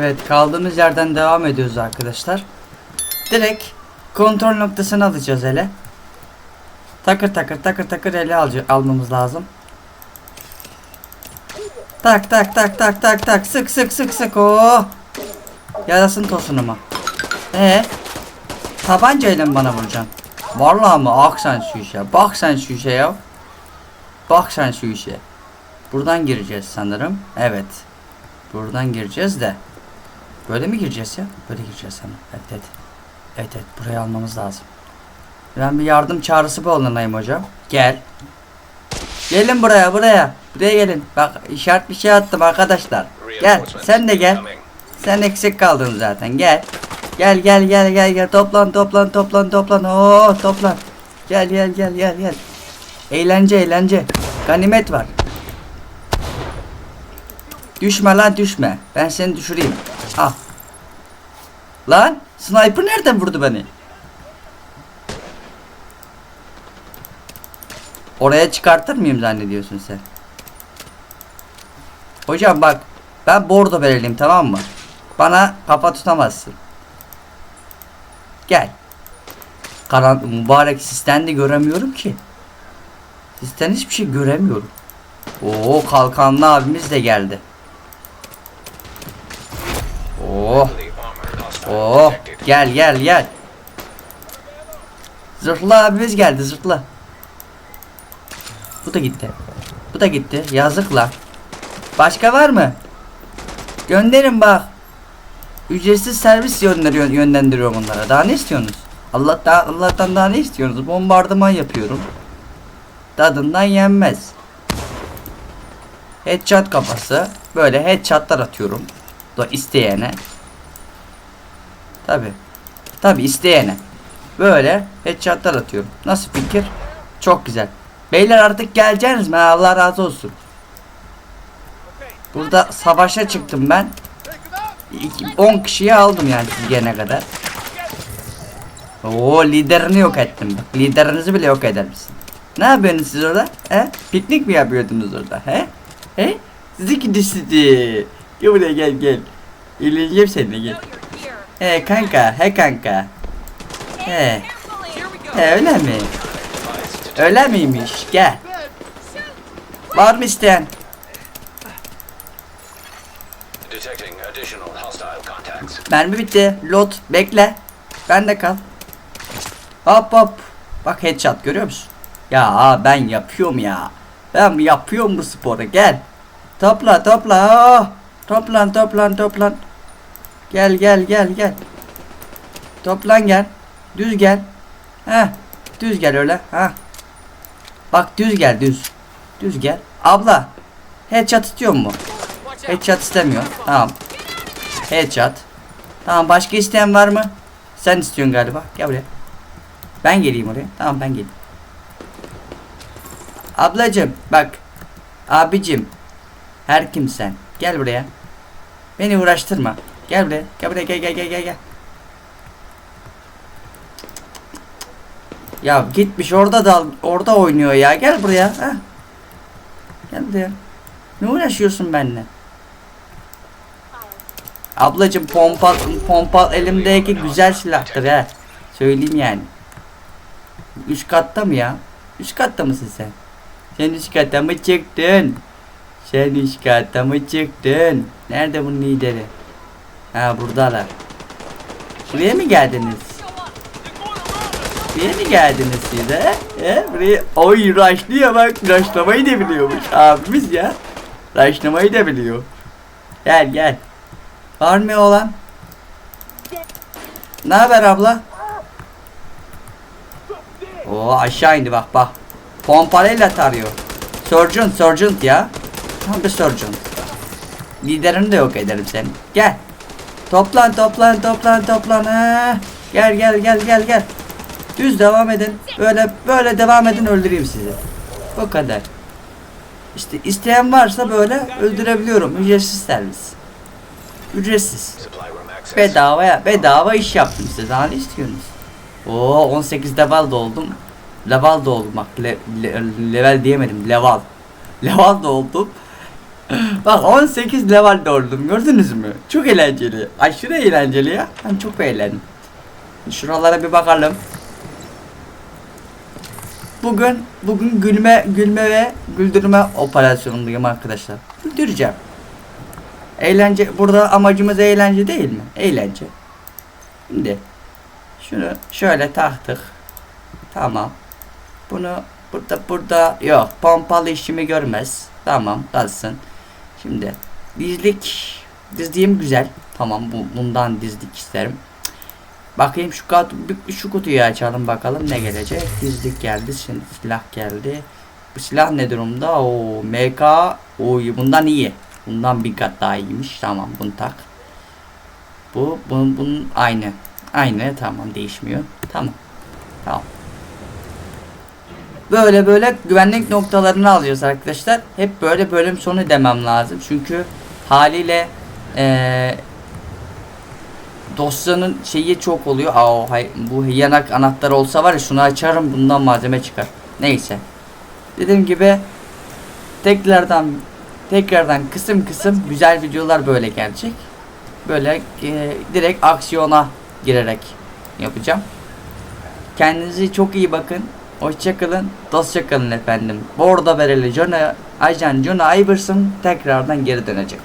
Evet kaldığımız yerden devam ediyoruz arkadaşlar. Direkt kontrol noktasını alacağız ele. Takır takır takır takır ele alca- almamız lazım. Tak tak tak tak tak tak sık sık sık sık o. Yarasın tosunu mu? Ee? Tabancayla mı bana vuracaksın? Vallahi mı? Ak sen şu işe. Bak sen şu işe ya. Bak sen şu işe. Buradan gireceğiz sanırım. Evet. Buradan gireceğiz de. Böyle mi gireceğiz ya? Böyle gireceğiz sanırım. Evet evet. Evet evet. Burayı almamız lazım. Ben bir yardım çağrısı bulunayım hocam. Gel. Gelin buraya buraya. Buraya gelin. Bak işaret bir şey attım arkadaşlar. Gel. Sen de gel. Sen eksik kaldın zaten. Gel. Gel gel gel gel gel. Toplan toplan toplan toplan. Oo toplan. Gel gel gel gel gel. Eğlence eğlence. Ganimet var. Düşme lan düşme. Ben seni düşüreyim. Al. Lan sniper nereden vurdu beni? Oraya çıkartır mıyım zannediyorsun sen? Hocam bak ben bordo verelim tamam mı? Bana kafa tutamazsın. Gel. Karan mübarek sistem de göremiyorum ki. Sistem hiçbir şey göremiyorum. Oo kalkanlı abimiz de geldi. Oh oh gel gel gel. Zırhlı abimiz geldi zırhlı. Bu da gitti. Bu da gitti. Yazık lan. Başka var mı? Gönderin bak. Ücretsiz servis gönderiyor, yönlendiriyorum onlara. Daha ne istiyorsunuz? Allah da, Allah'tan daha ne istiyorsunuz? Bombardıman yapıyorum. Tadından yenmez. Headshot kafası. Böyle headshotlar atıyorum. Da isteyene. Tabi. Tabi isteyene. Böyle headshotlar atıyorum. Nasıl fikir? Çok güzel. Beyler artık geleceksiniz mi? Allah razı olsun. Burada savaşa çıktım ben. 10 kişiyi aldım yani siz gelene kadar. Oo liderini yok ettim. Bak, Liderinizi bile yok eder misin? Ne yapıyorsunuz siz orada? He? Piknik mi yapıyordunuz orada? He? He? Sizi gidi sizi. Gel buraya gel gel. İleceğim seni gel. He kanka, he kanka. He. He öyle mi? Öyle miymiş? Gel. Var mı isteyen? Mermi bitti. Lot bekle. Ben de kal. Hop hop. Bak headshot görüyor musun? Ya ben yapıyorum ya. Ben yapıyorum bu sporu. Gel. Topla topla. Oh. Toplan toplan toplan. Gel gel gel gel. Toplan gel. Düz gel. Heh. Düz gel öyle. Ha. Bak düz gel düz. Düz gel. Abla. Headshot istiyor mu? Headshot istemiyor. Tamam. Headshot. Tamam başka isteyen var mı? Sen istiyorsun galiba. Gel buraya. Ben geleyim oraya. Tamam ben geleyim. Ablacım bak. Abicim. Her kimsen. Gel buraya. Beni uğraştırma. Gel buraya. Gel buraya gel gel gel gel gel. Ya gitmiş orada da orada oynuyor ya. Gel buraya. Ha. Gel buraya. Ne uğraşıyorsun benimle? Ablacım pompa pompa elimdeki güzel silahtır ha. Söyleyeyim yani. Üst katta mı ya? Üst katta mısın sen? Sen üst katta mı çıktın? Sen üst katta mı çıktın? Nerede bunun lideri? Ha buradalar. Buraya mı geldiniz? Buraya mı geldiniz siz he? he? Buraya oy raşlıyor bak raşlamayı da biliyormuş abimiz ya. Raşlamayı da biliyor. Gel gel. Var mı olan? Ne haber abla? Oo aşağı indi bak bak. Pompalıyla tarıyor. Sergeant, sergeant ya. Tam bir sergeant. Liderini de yok ederim senin. Gel. Toplan, toplan, toplan, toplan. Ha. Gel, gel, gel, gel, gel. Düz devam edin. Böyle, böyle devam edin öldüreyim sizi. Bu kadar. İşte isteyen varsa böyle öldürebiliyorum. Ücretsiz servis. Ücretsiz. Access. Bedavaya, bedava iş yaptım size. Daha ne istiyorsunuz? Oo 18 level oldum. Level oldum bak. Le, le- level diyemedim. Level. Level oldum. Bak 18 level oldum gördünüz mü? Çok eğlenceli. Aşırı eğlenceli ya. Ben çok eğlendim. Şuralara bir bakalım. Bugün bugün gülme gülme ve güldürme operasyonundayım arkadaşlar. Güldüreceğim. Eğlence burada amacımız eğlence değil mi? Eğlence. Şimdi şunu şöyle taktık. Tamam. Bunu burada burada yok. Pompalı işimi görmez. Tamam kalsın. Şimdi dizlik dizdiğim güzel. Tamam bu, bundan dizlik isterim. Bakayım şu kat, şu kutuyu açalım bakalım ne gelecek. Dizlik geldi, şimdi silah geldi. Bu silah ne durumda? O MK, o bundan iyi. Bundan bir kat daha iyiymiş. Tamam bunu tak. Bu bunun, bunun aynı. Aynı tamam değişmiyor. Tamam. Tamam. Böyle böyle güvenlik noktalarını alıyoruz arkadaşlar. Hep böyle bölüm sonu demem lazım. Çünkü haliyle eee dosyanın şeyi çok oluyor. Aa, bu yanak anahtar olsa var ya şunu açarım bundan malzeme çıkar. Neyse. Dediğim gibi tekrardan tekrardan kısım kısım güzel videolar böyle gelecek. Böyle e, direkt aksiyona girerek yapacağım. Kendinize çok iyi bakın. Hoşçakalın. Dostça kalın efendim. Bordo Bereli John Ajan John Iverson tekrardan geri dönecek.